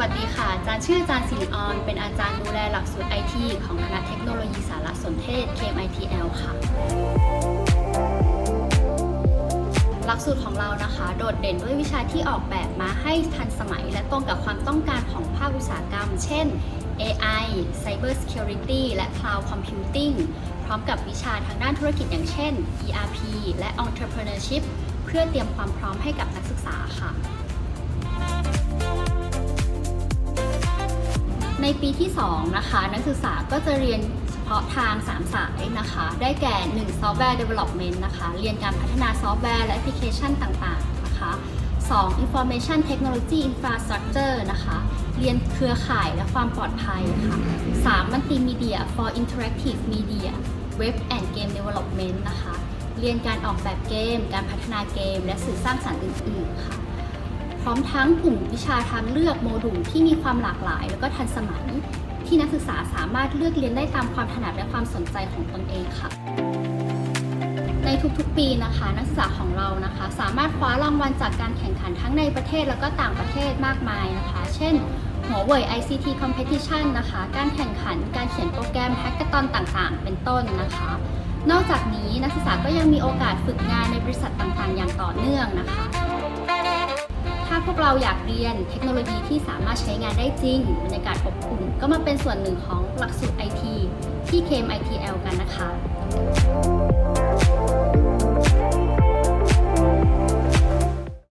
วัสดีค่ะ อาจารย์ชื่ออาจารย์สิริออน เป็นอาจารย์ดูแลหลักสูตรไอทีของคณะเทคโนโลยีสารสนเทศ KMITL ค่ะ หลักสูตรของเรานะคะ โดดเด่นด้วยวิชาที่ออกแบบมาให้ทันสมัย และตรงกับความต้องการของภาคอุตสาหกรรม เช่น AI Cyber Security และ Cloud Computing พร้อมกับวิชาทางด้านธุรกิจอย่างเช่น ERP และ Entrepreneurship เพื่อเตรียมความพร้อมให้กับนักศึกษาค่ะ ในปีที่ 2 นะคะ นักศึกษาก็จะเรียนเฉพาะทาง 3 สายนะคะ ได้แก่ 1 Software Development นะคะ เรียนการพัฒนาซอฟต์แวร์และแอปพลิเคชันต่างๆนะคะ 2. Information Technology Infrastructure นะคะ เรียนเครือข่ายและความปลอดภัยค่ะ 3. Multimedia for Interactive Media Web and Game Development นะคะ เรียนการออกแบบเกม การพัฒนาเกม และสื่อสร้างสรรค์อื่นๆค่ะ ร้อมทั้งกลุ่มวิชาทางเลือกโมดูลที่มีความหลากหลาย แล้วก็ทันสมัย ที่นักศึกษาสามารถเลือกเรียนได้ตามความถนัดและความสนใจของตนเองค่ะในทุกๆ ปีนะคะ นักศึกษาของเรานะคะ สามารถคว้ารางวัลจากการแข่งขันทั้งในประเทศแล้วก็ต่างประเทศมากมายนะคะ เช่นหัวเว่ย ICT Competition นะคะ การแข่งขันการเขียนโปรแกรมแฮกเกอร์ตอนต่างๆ เป็นต้นนะคะ นอกจากนี้นักศึกษาก็ยังมีโอกาสฝึกงานในบริษัทต่างๆ อย่างต่อเนื่องนะคะ พวกเราอยากเรียนเทคโนโลยีที่สามารถใช้งานได้จริงบรรยากาศอบอุ่นก็มาเป็นส่วนหนึ่งของหลักสูตร IT ที่ KMITL กันนะคะ